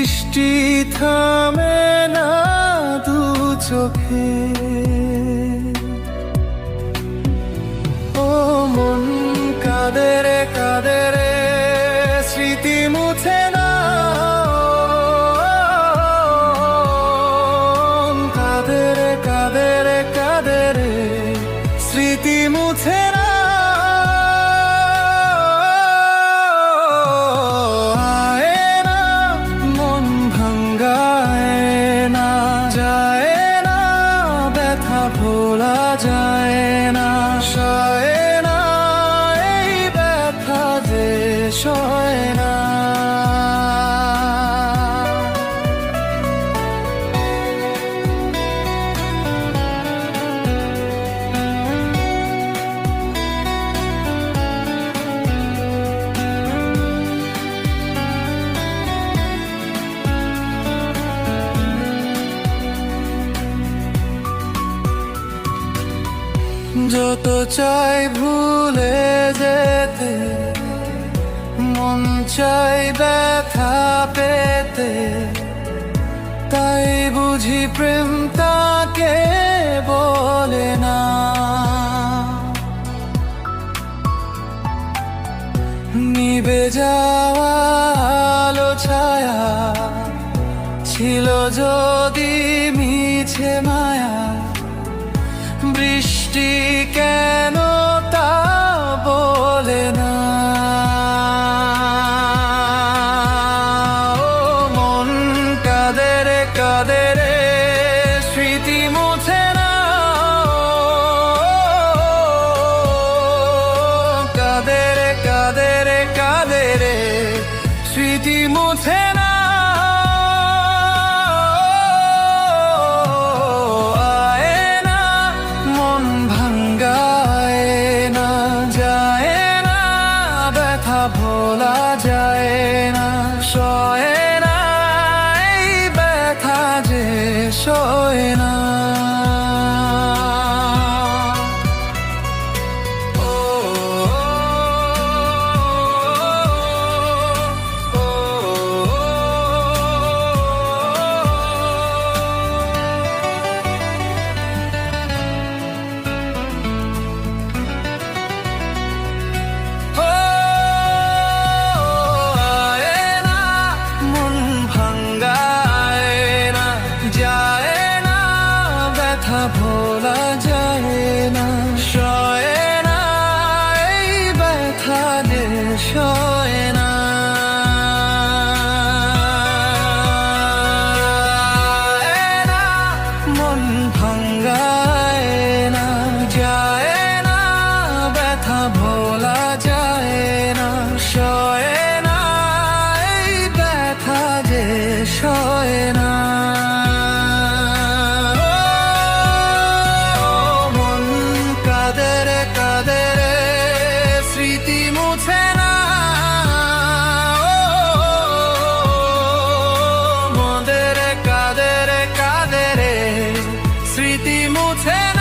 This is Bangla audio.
বৃষ্টি থামে না দু চোখে। যত চাই ভুলে যেতে, মন চাই ব্যথা পেতে। তাই বুঝি প্রেম তাকে বলে না। নিবে যাওয়া আলো ছায়া, ছিল যদি মিছে মায়া, বৃষ্টি কেন তা বলে না? মন কাদের কাদের স্মৃতি মুছে না? কাদের কাদের কাদের স্মৃতি মুছে না? সয় সয় না। মন ভাঙ্গায় না না, ব্যথা ভোলা যায় না না ব্যথা যে না। মন স্মৃতি মুছে then